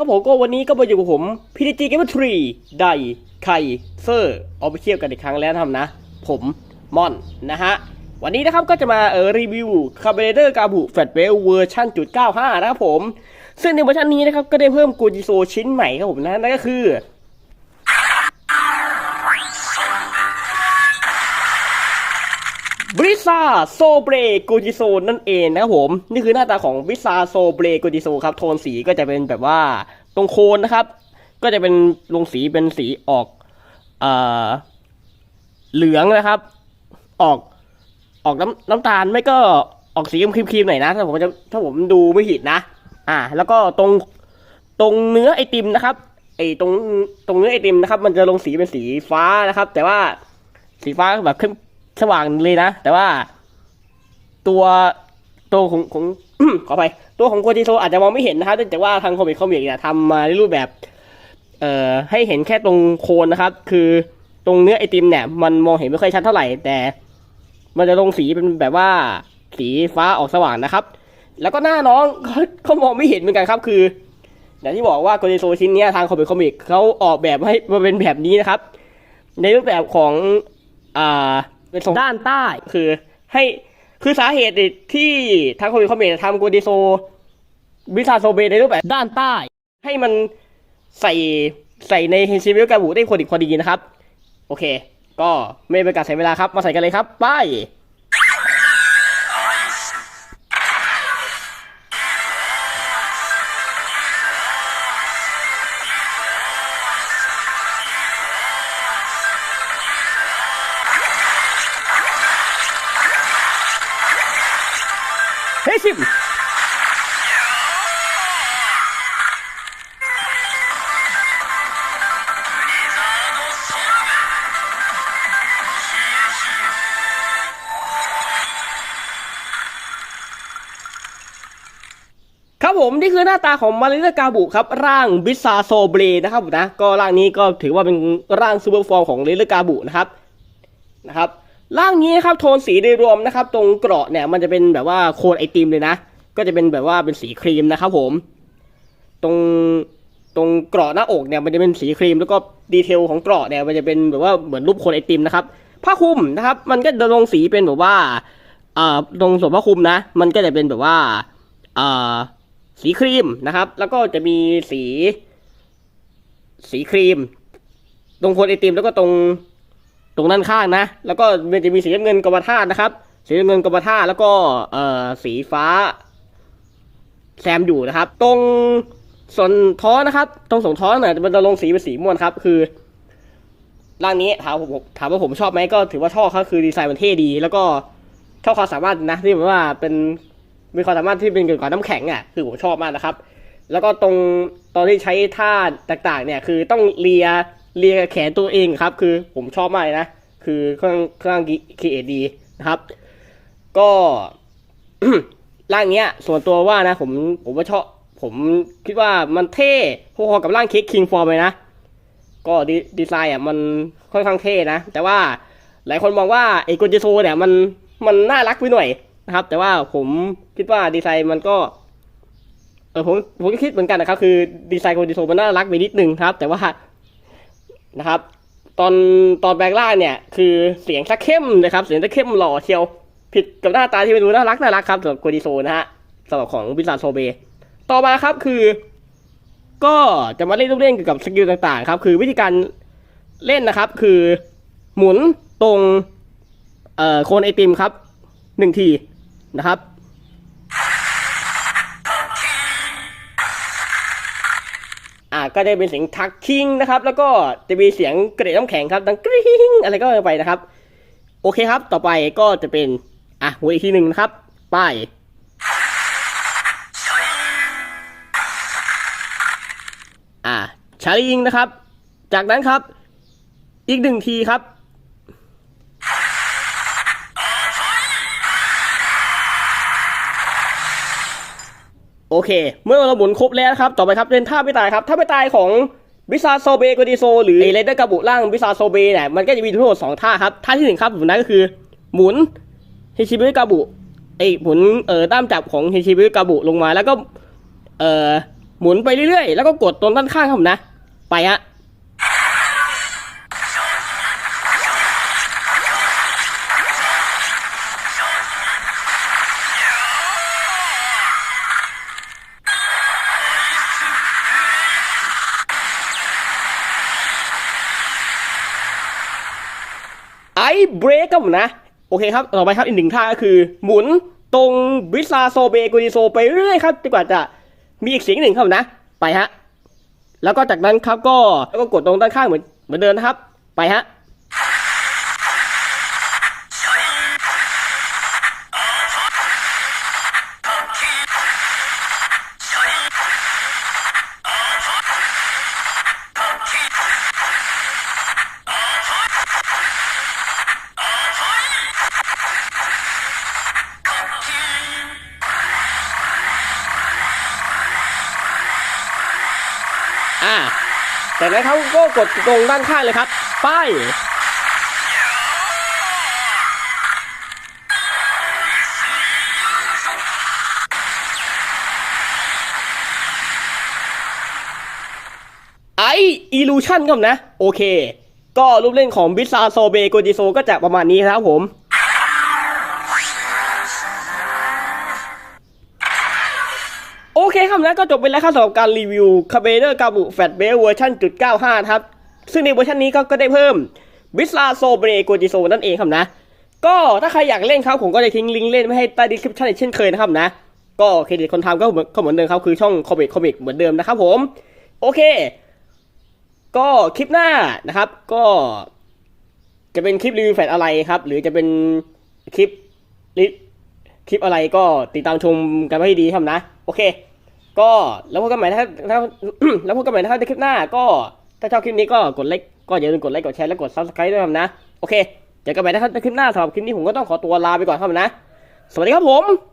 ก็ผมก็วันนี้ก็มาอยู่กับผมพีดีจีเกมทรีไดไข่เซอร์ออฟฟิเชียลกันอีกครั้งแล้วทำนะ ผมมอนนะฮะ วันนี้นะครับก็จะมาเออรีวิวคาร์เบเดอร์กาบุแฟตเวลเวอร์ชันจุด95 นะครับผม ซึ่งในเวอร์ชันนี้นะครับก็ได้เพิ่มกูจิโซชิ้นใหม่ครับผมนะนั่นก็คือ บริซาโซเบรโกจิโซนั่นเองนะครับผม นี่คือหน้าตาของบริซาโซเบรโกจิโซครับ โทนสีก็จะเป็นแบบว่าตรงโคนนะครับ ก็จะเป็นลงสีเป็นสีออกเอ่อเหลืองนะครับ ออกออกน้ำน้ำตาลไม่ก็ออกสีครีมๆหน่อยนะ ถ้าผมจะถ้าผมดูไม่ผิดนะ อ่า แล้วก็ตรงตรงเนื้อไอติมนะครับไอตรงตรงเนื้อไอติมนะครับ มันจะลงสีเป็นสีฟ้านะครับ แต่ว่าสีฟ้าแบบเข้ม สว่างเลยนะ แต่ว่า ตัวตัวของของ ขอไปตัวของโคจิโซอาจจะมองไม่เห็นนะครับเนื่องจากว่าทางคอมิคคอมิกเนี่ยทำมาในรูปแบบ เอ่อให้เห็นแค่ตรงโคนนะครับ คือตรงเนื้อไอติมเนี่ย มันมองเห็นไม่ค่อยชัดเท่าไหร่ แต่ มันจะลงสีเป็นแบบว่าสีฟ้าออกสว่างนะครับ แล้วก็หน้าน้องก็ก็มองไม่เห็นเหมือนกันครับ คืออย่างที่บอกว่าโกจิโซชิ้นเนี้ยทางคอมิคคอมิกเขาออกแบบให้มาเป็นแบบนี้นะครับ ในรูปแบบของอ่า เป็นทรงด้านใต้ คือ ให้คือสาเหตุที่ทางคอมิคคอมิกทำโกจิโซวิซาโซเบในรูปแบบด้านใต้ ให้มันใส่ใส่ในเฮนชิมิลกาบุได้พอดีพอดีนะครับ โอเค ก็ไม่เป็นการเสียเวลาครับ มาใส่กันเลยครับ ไป ครับผมนี่คือหน้าตาของมารินากาบุครับ ร่างบิซาโซเบรนะครับผมนะก็ร่างนี้ก็ถือว่าเป็นร่างซูเปอร์ฟอร์มของลิลกาบุนะครับนะครับ ร่างนี้ครับโทนสีโดยรวมนะครับ ตรงเกราะเนี่ยมันจะเป็นแบบว่าโคนไอติมเลยนะ ก็จะเป็นแบบว่าเป็นสีครีมนะครับผม ตรงตรงเกราะหน้าอกเนี่ยมันจะเป็นสีครีม แล้วก็ดีเทลของเกราะเนี่ยมันจะเป็นแบบว่าเหมือนรูปโคนไอติมนะครับผ้าคลุมนะครับ มันก็จะลงสีเป็นแบบว่าอ่าตรงส่วนผ้าคลุมนะ มันก็จะเป็นแบบว่าอ่าสีครีมนะครับ แล้วก็จะมีสี สีครีม ตรงโคนไอติมแล้วก็ตรง ตรงด้านข้างนะ แล้วก็มันจะมีสีน้ำเงินกรมท่าตุนะครับ สีน้ำเงินกรมท่าตุแล้วก็เอ่อสีฟ้า แซมอยู่นะครับ ตรงส่วนท้อนะครับ ตรงส่วนท้อเนี่ยมันจะลงสีเป็นสีม่วงครับ คือร่างนี้ถามผมถามว่าผมชอบไหมก็ถือว่าชอบครับคือดีไซน์มันเท่ดี แล้วก็ชอบความสามารถนะที่แบบว่าเป็นมีความสามารถที่เป็นเกี่ยวกับน้ำแข็งอะคือผมชอบมากนะครับ แล้วก็ตรงตอนที่ใช้ท่าต่างๆ เนี่ย คือต้องเลีย เลียแขนตัวเองครับ คือผมชอบมากนะ คือเครื่องเครื่องคีเอดีนะครับ ก็ร่างเนี้ย ส่วนตัวว่านะ ผมผมว่าชอบ ผมคิดว่ามันเท่พอๆกับร่างเค้กคิงฟอร์มเลยนะ ก็ดีดีไซน์อะมันค่อนข้างเท่นะ แต่ว่าหลายคนมองว่าไอ้โกจิโซเนี่ยมันมันน่ารักไปหน่อยนะครับ แต่ว่าผมคิดว่าดีไซน์มันก็เออผมผมก็คิดเหมือนกันนะครับ คือดีไซน์โกจิโซมันน่ารักไปนิดนึงครับ แต่ว่า นะครับ ตอนตอนแบงล่างเนี่ย คือเสียงสักเข้มนะครับ เสียงสักเข้มหล่อเชียว ผิดกับหน้าตาที่ไปดูน่ารักน่ารักครับสำหรับโกจิโซนะฮะสำหรับของบิซาโซเบ ต่อมาครับคือ ก็จะมาเล่นลูกเล่นเกี่ยวกับสกิลต่างๆครับ คือวิธีการเล่นนะครับ คือหมุนตรงเอ่อโคนไอติมครับหนึ่งทีนะครับ ก็ได้เป็นเสียงทักคิงนะครับแล้วก็จะมีเสียงเกรดน้ำแข็งครับดังกริ๊งอะไรก็ว่ไปนะครับ โอเคครับต่อไปก็จะเป็นอะหัวอีกทีหนึ่งนะครับป้ายอ่าชาลิงนะครับ จากนั้นครับ อีกหนึ่งทีครับ โอเค เมื่อเราหมุนครบแล้วครับ ต่อไปครับเป็นท่าไม่ตายครับท่าไม่ตายของวิซาโซเบโกดิโซ หรือเรเดอร์กะบุล่างวิซาโซเบเนี่ยมันก็จะมีทั้งหมดสองท่าครับ ท่าที่หนึ่งครับผมนั้นก็คือ หมุนเฮชิบิกะบุไอหมุนเอ่อด้ามจับของเฮชิบิกะบุลงมาแล้วก็เอ่อหมุนไปเรื่อยๆ แล้วก็กดตรงด้านข้างครับผมนะ ไปฮะ ไอเบรกครับผมนะ โอเคครับ ต่อไปครับอีกหนึ่งท่าก็คือ หมุนตรงวิซาโซเบโกดิโซไปเรื่อยครับจนกว่าจะมีอีกเสียงหนึ่งครับนะ ไปฮะ แล้วก็จากนั้นครับก็แล้วก็กดตรงด้านข้างเหมือนเหมือนเดิมนะครับ ไปฮะ จากนั้นเขาก็กดตรงด้านข้างเลยครับ ไป ไออิลูชันครับนะ โอเค ก็รูปเล่นของบิซาโซเบโกจิโซก็จะประมาณนี้ครับผม คครับนะก็จบไปแล้วครับสำหรับการรีวิวคาเบเดอร์กาบุแฟตเบลเวอร์ชันจุดเก้าห้าครับ ซึ่งในเวอร์ชันนี้ก็ก็ได้เพิ่มบิสลาโซเบรโกจิโซนั่นเองครับนะ ก็ถ้าใครอยากเล่นครับผมก็จะทิ้งลิงก์เล่นไว้ให้ใต้ดีสคริปชั่นเช่นเคยนะครับนะ ก็เครดิตคนทำก็เหมือนก็เหมือนเดิมครับคือช่องคอมิกคอมิกเหมือนเดิมนะครับผม โอเค ก็คลิปหน้านะครับ ก็จะเป็นคลิปรีวิวแฟลชอะไรครับ หรือจะเป็นคลิปคลิปอะไรก็ติดตามชมกันให้ดีครับนะ โอเค ก็แล้วพบกันใหม่นะครับถ้าแล้วพบกันใหม่นะครับในคลิปหน้าก็ถ้าชอบคลิปนี้ก็กดไลค์ก็อย่าลืมกดไลค์กดแชร์และกด subscribe ด้วยครับนะโอเคเจอกันใหม่นะครับในคลิปหน้าสำหรับคลิปนี้ผมก็ต้องขอตัวลาไปก่อนครับนะ สวัสดีครับผม